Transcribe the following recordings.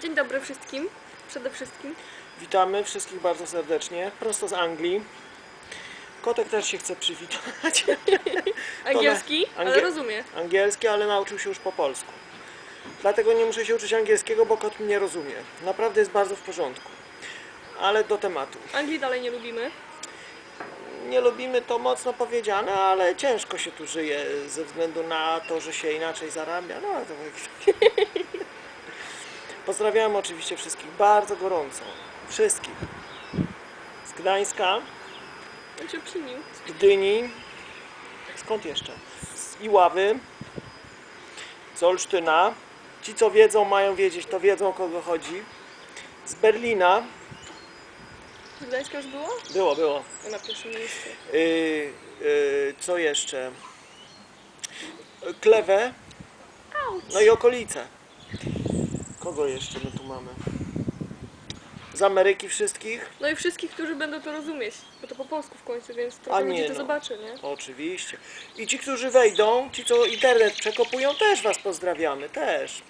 Dzień dobry wszystkim. Przede wszystkim. Witamy wszystkich bardzo serdecznie, prosto z Anglii. Kotek też się chce przywitać. Angielski, ale rozumie. Angielski, ale nauczył się już po polsku. Dlatego nie muszę się uczyć angielskiego, bo kot mnie rozumie. Naprawdę jest bardzo w porządku. Ale do tematu. Anglii dalej nie lubimy. Nie lubimy to mocno powiedziane, ale ciężko się tu żyje ze względu na to, że się inaczej zarabia. No, ale to jakieś... Pozdrawiam oczywiście wszystkich bardzo gorąco. Wszystkich. Z Gdańska, z Gdyni. Skąd jeszcze? Z Iławy. Z Olsztyna. Ci, co wiedzą, mają wiedzieć, to wiedzą, o kogo chodzi. Z Berlina. Z Gdańska już było? Było, było. Na pierwszym miejscu. Yy, yy, co jeszcze? Klewę. No i okolice. Kogo jeszcze my tu mamy? Z Ameryki wszystkich? No i wszystkich, którzy będą to rozumieć. Bo to po polsku w końcu, więc trochę ludzi to no. zobaczy, nie? Oczywiście. I ci, którzy wejdą, ci, co internet przekopują, też Was pozdrawiamy. Też.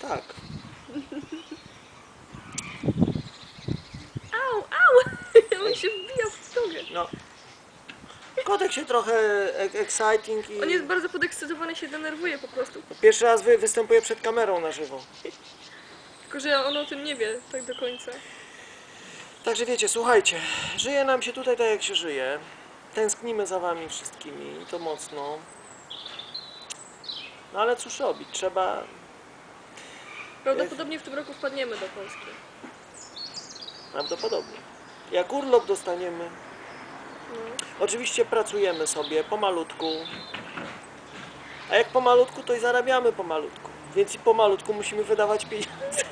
Tak. Au, au! On się wbija w nogę. No. Kotek się trochę e- exciting i On jest bardzo podekscytowany, się denerwuje po prostu. pierwszy raz wy- występuje przed kamerą na żywo. Tylko, że on o tym nie wie tak do końca. Także wiecie, słuchajcie, żyje nam się tutaj tak jak się żyje. Tęsknimy za wami wszystkimi i to mocno. No ale cóż robić, trzeba. Prawdopodobnie w tym roku wpadniemy do Polski. Prawdopodobnie. Jak urlop dostaniemy. Oczywiście pracujemy sobie pomalutku. A jak pomalutku, to i zarabiamy pomalutku. Więc i pomalutku musimy wydawać pieniądze.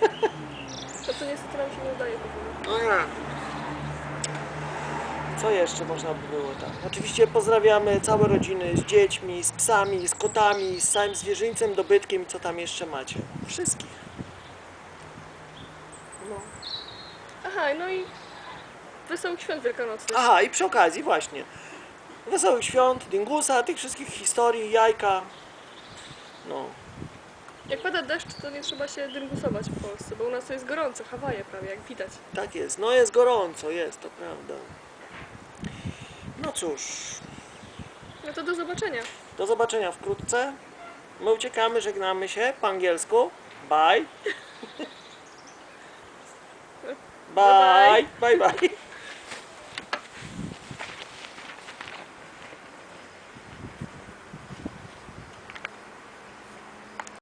To co niestety nam się nie udaje. No nie. Co jeszcze można by było tak? Oczywiście pozdrawiamy całe rodziny z dziećmi, z psami, z kotami, z całym zwierzyńcem, dobytkiem i co tam jeszcze macie. Wszystkich. No. Aha, no i wesołych świąt wielkanocnych. Aha, i przy okazji właśnie. Wesołych świąt, dingusa, tych wszystkich historii, jajka. No. Jak pada deszcz, to nie trzeba się dyngusować w Polsce, bo u nas to jest gorąco, Hawaje prawie, jak widać. Tak jest. No jest gorąco, jest, to prawda. No cóż, No to do zobaczenia. do zobaczenia wkrótce. My uciekamy, żegnamy się po angielsku. Bye. Bye. Bye bye.